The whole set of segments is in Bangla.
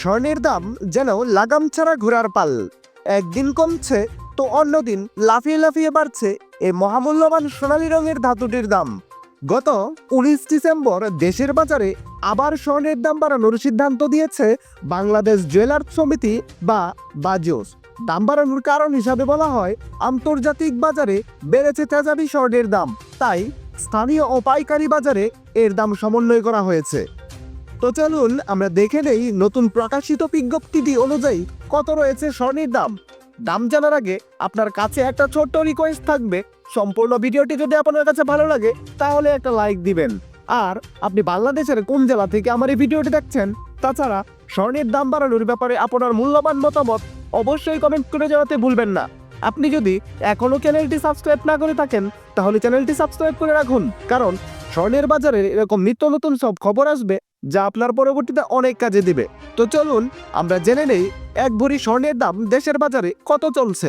স্বর্ণের দাম যেন লাগাম ছাড়া ঘোরার পাল। একদিন কমছে, তো অন্যদিন লাফিয়ে লাফিয়ে বাড়ছে এ মহামূল্যবান সোনালী রঙের ধাতুটির দাম। গত উনিশ ডিসেম্বর দেশের বাজারে আবার স্বর্ণের দাম বাড়ানোর সিদ্ধান্ত দিয়েছে বাংলাদেশ জুয়েলার্স সমিতি বা বাজোস দাম বাড়ানোর কারণ হিসাবে বলা হয়, আন্তর্জাতিক বাজারে বেড়েছে তেজাবি স্বর্ণের দাম। তাই স্থানীয় ও পাইকারি বাজারে এর দাম সমন্বয় করা হয়েছে। তো চলুন, আমরা দেখে নেই নতুন প্রকাশিত বিজ্ঞপ্তিটি অনুযায়ী কত রয়েছে স্বর্ণের দাম। দাম জানার আগে আপনার কাছে একটা ছোট্ট রিকোয়েস্ট থাকবে। সম্পূর্ণ ভিডিওটি যদি আপনার কাছে ভালো লাগে, তাহলে একটা লাইক দিবেন। আর আপনি বাংলাদেশের কোন জেলা থেকে আমার এই ভিডিওটি দেখছেন, তাছাড়া স্বর্ণের দাম বাড়ানোর ব্যাপারে আপনার মূল্যবান মতামত অবশ্যই কমেন্ট করে জানাতে ভুলবেন না। আপনি যদি এখনও চ্যানেলটি সাবস্ক্রাইব না করে থাকেন, তাহলে চ্যানেলটি সাবস্ক্রাইব করে রাখুন। কারণ স্বর্ণের বাজারে এরকম নিত্য নতুন সব খবর আসবে, যা আপনার পরবর্তীতে অনেক কাজে দিবে। তো চলুন, আমরা জেনে নেই এক ভরি স্বর্ণের দাম দেশের বাজারে কত চলছে।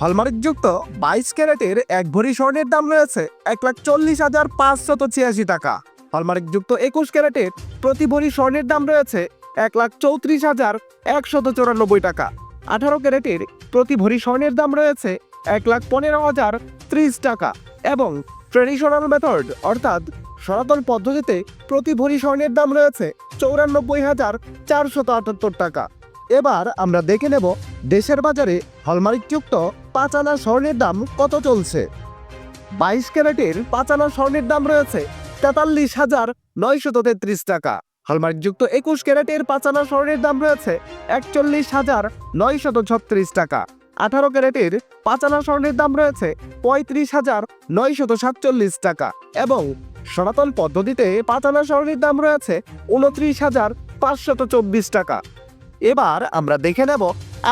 হলমার্কযুক্ত বাইশ ক্যারেটের এক ভরি স্বর্ণের দাম রয়েছে এক লাখ চল্লিশ হাজার পাঁচশত ছিয়াশি টাকা। হলমার্কযুক্ত একুশ ক্যারেটের প্রতি ভরি স্বর্ণের দাম রয়েছে এক লাখ চৌত্রিশ হাজার একশত চৌরানব্বই টাকা। আঠারো ক্যারেটের প্রতি ভরি স্বর্ণের দাম রয়েছে এক লাখ পনেরো হাজার ত্রিশ টাকা। এবং ট্রেডিশনাল মেথড অর্থাৎ সনাতন পদ্ধতিতে প্রতি ভরি স্বর্ণের দাম রয়েছে চৌরানব্বই হাজার চারশত আটাত্তর টাকা। এবার আমরা দেখে নেব দেশের বাজারে হলমার্কযুক্ত পাঁচ আনা স্বর্ণের দাম কত চলছে। বাইশ ক্যারেটের পাঁচ আনা স্বর্ণের দাম রয়েছে তেতাল্লিশ হাজার নয়শত তেত্রিশ টাকা। হলমার্কযুক্ত একুশ ক্যারেটের পাঁচ আনা স্বর্ণের দাম রয়েছে একচল্লিশ হাজার নয়শত ছত্রিশ টাকা। আঠারো ক্যারেটের পাঁচ আনা স্বর্ণের দাম রয়েছে পঁয়ত্রিশ হাজার নয়শত সাতচল্লিশ টাকা এবং সনাতন পদ্ধতিতে পাঁচ আনা স্বর্ণের দাম রয়েছে উনত্রিশ হাজার পাঁচশত চব্বিশ টাকা। এবার আমরা দেখে নেব,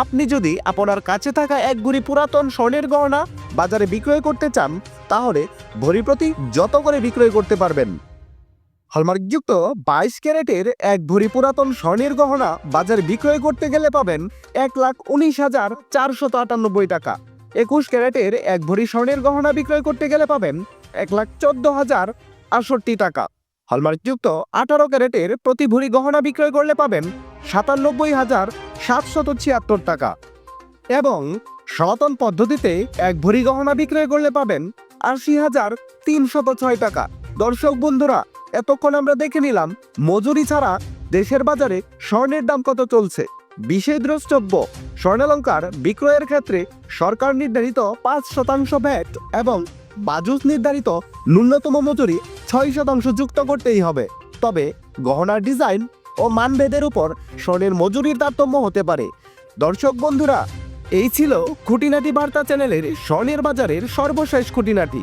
আপনি যদি আপনার কাছে থাকা এক গুড়ি পুরাতন স্বর্ণের গহনা বাজারে বিক্রয় করতে চান, তাহলে ভরি প্রতি যত করে বিক্রয় করতে পারবেন? হলমার্কযুক্ত বাইশ ক্যারেটের এক ভরি পুরাতন স্বর্ণের গহনা বাজারে বিক্রয় করতে গেলে পাবেন এক লাখ উনিশ হাজার চারশত আটানব্বই টাকা। একুশ ক্যারেটের এক ভরি স্বর্ণের গহনা বিক্রয় করতে গেলে পাবেন এক লাখ চোদ্দ হাজার আটষট্টি টাকা। হলমার্কযুক্ত আঠারো ক্যারেটের প্রতি ভরি গহনা বিক্রয় করলে পাবেন সাতানব্বই হাজার সাতশত ছিয়াত্তর টাকা। এবং সনাতন পদ্ধতিতে এক ভরি গহনা বিক্রয় করলে পাবেন আশি হাজার তিনশত ছয় টাকা। দর্শক বন্ধুরা এতক্ষণ আমরা দেখে নিলাম, মজুরি ছাড়া দেশের বাজারে স্বর্ণের দাম কত চলছে। বিশেষ দ্রষ্টব্য স্বর্ণালঙ্কার বিক্রয়ের ক্ষেত্রে সরকার নির্ধারিত পাঁচ শতাংশ ভ্যাট এবং বাজুস নির্ধারিত ন্যূনতম মজুরি ছয় শতাংশ যুক্ত করতেই হবে। তবে গহনার ডিজাইন ও মানভেদের উপর স্বর্ণের মজুরির তারতম্য হতে পারে। দর্শক বন্ধুরা, এই ছিল খুঁটিনাটি বার্তা চ্যানেলের স্বর্ণের বাজারের সর্বশেষ খুঁটিনাটি।